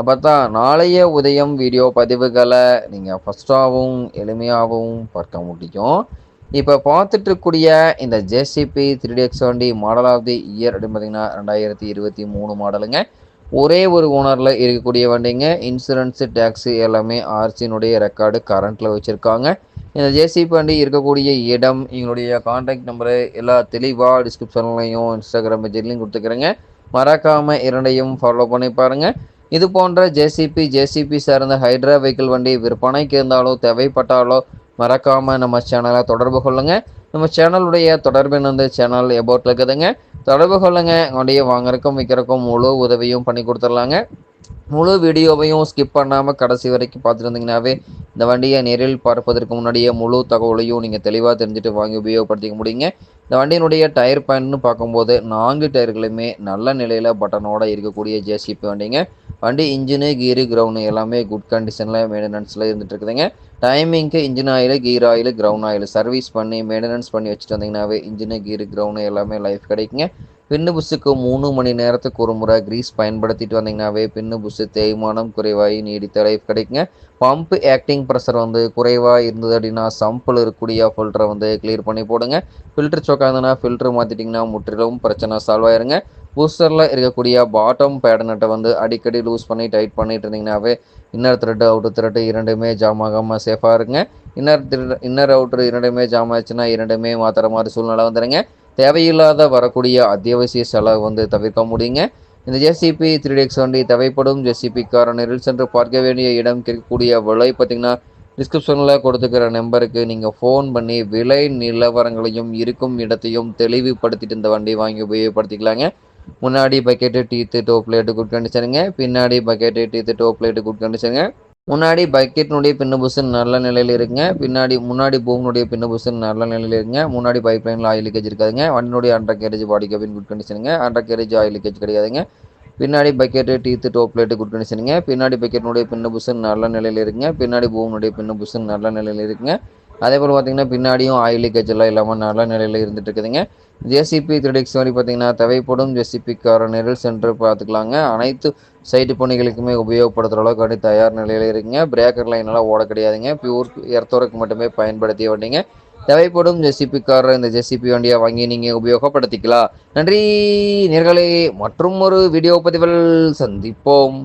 அப்போ தான் நாளைய உதயம் வீடியோ பதிவுகளை நீங்கள் ஃபஸ்ட்டாகவும் எளிமையாகவும் பார்க்க முடியும். இப்போ பார்த்துட்டு இருக்கக்கூடிய இந்த ஜேசிபி த்ரீ டி எக்ஸ் வண்டி மாடல் ஆஃப் தி இயர் அப்படின்னு பார்த்தீங்கன்னா ரெண்டாயிரத்தி இருபத்தி மூணு மாடலுங்க ஒரே ஒரு ஓனரில் இருக்கக்கூடிய வண்டிங்க. இன்சூரன்ஸு டேக்ஸு எல்லாமே ஆர்சியினுடைய ரெக்கார்டு கரண்ட்டில் வச்சுருக்காங்க. இந்த ஜேசிபி வண்டி இருக்கக்கூடிய இடம் எங்களுடைய கான்டாக்ட் நம்பரு எல்லா தெளிவாக டிஸ்கிரிப்ஷன்லையும் இன்ஸ்டாகிராம் பேஜ்லையும் கொடுத்துக்கிறேங்க. மறக்காமல் இரண்டையும் ஃபாலோ பண்ணி பாருங்கள் இது போன்ற ஜேசிபி ஜேசிபி சார்ந்த ஹைட்ரா வெஹிக்கிள் வண்டி விற்பனைக்கு இருந்தாலோ தேவைப்பட்டாலோ மறக்காமல் நம்ம சேனலை தொடர்பு கொள்ளுங்கள் நம்ம சேனலுடைய தொடர்பின் வந்து சேனல் எபோட்டில் இருக்குதுங்க. தொடர்பு கொள்ளுங்கள் வண்டியை வாங்குறக்கும் விற்கிறக்கும் முழு உதவியும் பண்ணி கொடுத்துர்லாங்க முழு வீடியோவையும் ஸ்கிப் பண்ணாமல் கடைசி வரைக்கும் பார்த்துருந்தீங்கன்னாவே இந்த வண்டியை நேரில் பார்ப்பதற்கு முன்னாடியே முழு தகவலையும் நீங்கள் தெளிவாக தெரிஞ்சுட்டு வாங்கி உபயோகப்படுத்திக்க முடியுங்க. இந்த வண்டியினுடைய டயர் பயன்னு பார்க்கும்போது நான்கு டயர்களுமே நல்ல நிலையில் பட்டனோட இருக்கக்கூடிய ஜேசிபி வண்டிங்க. வண்டி இன்ஜினு கீரு கிரவுண்டு எல்லாமே குட் கண்டிஷனில் மெயின்டெனன்ஸில் இருந்துட்டு இருக்குதுங்க. டைமிங்க்கு engine oil gear oil ground oil service பண்ணி மெயின்டெனன்ஸ் பண்ணி வச்சுட்டு வந்தீங்கன்னாவே இன்ஜினு கீரு கிரவுண்டு எல்லாமே லைஃப் கிடைக்குங்க. பின்னு புஸ்ஸுக்கு மூணு மணி நேரத்துக்கு ஒரு முறை க்ரீஸ் பயன்படுத்திட்டு வந்தீங்கன்னாவே பின்னு புஸ்ஸு தேய்மானம் குறைவாகி நீடித்த லைஃப் கிடைக்குங்க. பம்ப் ஆக்டிங் ப்ரெஷர் வந்து குறைவாக இருந்தது அப்படின்னா சம்பில் இருக்கக்கூடிய ஃபில்டரை வந்து கிளியர் பண்ணி போடுங்க. ஃபில்டர் சோக்கா ஃபில்டர் மாற்றிட்டிங்கன்னா முற்றிலும் பிரச்சனை சால்வ் ஆயிருங்க. பூஸ்டரில் இருக்கக்கூடிய பாட்டம் பேடனட்டை வந்து அடிக்கடி லூஸ் பண்ணி டைட் பண்ணிட்டு இருந்தீங்கன்னாவே இன்னர் த்ரெட்டு அவுட்டர் த்ரெட்டு இரண்டுமே ஜாம் ஆகாமல் சேஃபாக இருங்க. இன்னர் த்ரெட் இன்னர் அவுட்டர் இரண்டுமே ஜாம் ஆச்சுன்னா இரண்டுமே மாற்றுற மாதிரி சூழ்நிலை வந்துடுங்க தேவையில்லாத வரக்கூடிய அத்தியாவசிய செலவு வந்து தவிர்க்க முடியுங்க. இந்த ஜேசிபி த்ரீ டேக்ஸ் வண்டி தேவைப்படும். ஜேசிபிக்கார நேரில் சென்று பார்க்க வேண்டிய இடம் கிடைக்கக்கூடிய விலை பார்த்திங்கன்னா டிஸ்கிரிப்ஷனில் கொடுத்துக்கிற நம்பருக்கு நீங்கள் ஃபோன் பண்ணி விலை நிலவரங்களையும் இருக்கும் இடத்தையும் தெளிவுபடுத்திட்டு இந்த வண்டி வாங்கி உபயோகப்படுத்திக்கலாங்க. முன்னாடி bucket teeth top plate good கண்டிஷனுங்க பின்னாடி bucket teeth top plate good கண்டிஷனுங்க முன்னாடி பக்கெட்டினுடைய பின்ன புஷன் நல்ல நிலையில் இருக்குங்க. பின்னாடி முன்னாடி பூமினுடைய பின்ன புஷன் நல்ல நிலையில் இருக்குங்க. முன்னாடி பைப் லைனில் ஆயில் லீக்கேஜ் இருக்காதுங்க. வண்டினுடைய under garage body cabin good கண்டிஷனுங்க அண்டர் கேரேஜ் ஆயில் லீக்கேஜ் கிடையாதுங்க. பின்னாடி bucket teeth top plate good கண்டிஷனுங்க பின்னாடி பக்கெட்னுடைய பின்ன புஷன் நல்ல நிலையில் இருக்குங்க. பின்னாடி பூமினுடைய பின்ன புஷன் நல்ல நிலையில் இருக்குங்க. அதே போல் பார்த்தீங்கன்னா பின்னாடியும் ஆயில் லீக்கேஜ் எல்லாம் இல்லாமல் நல்ல நிலையில் இருந்துட்டு இருக்குதுங்க. ஜேசிபி த்ரெடிக்ஸ் மாதிரி பார்த்தீங்கன்னா தேவைப்படும் ஜேசிபிக்கார நிரல் சென்று பார்த்துக்கலாங்க. அனைத்து சைட்டு பணிகளுக்குமே உபயோகப்படுத்துகிற அளவுக்கு வண்டி தயார் நிலையில் இருக்குங்க. பிரேக்கர் லைனெல்லாம் ஓட கிடையாதுங்க. பியூர் எர்த்தோருக்கு மட்டுமே பயன்படுத்திய வண்டிங்க. தேவைப்படும் ஜெசிபி கார் இந்த ஜெசிபி வண்டியை வாங்கி நீங்கள் உபயோகப்படுத்திக்கலாம். நன்றி நேர்களே. மற்றும் ஒரு வீடியோ பதிவில் சந்திப்போம்.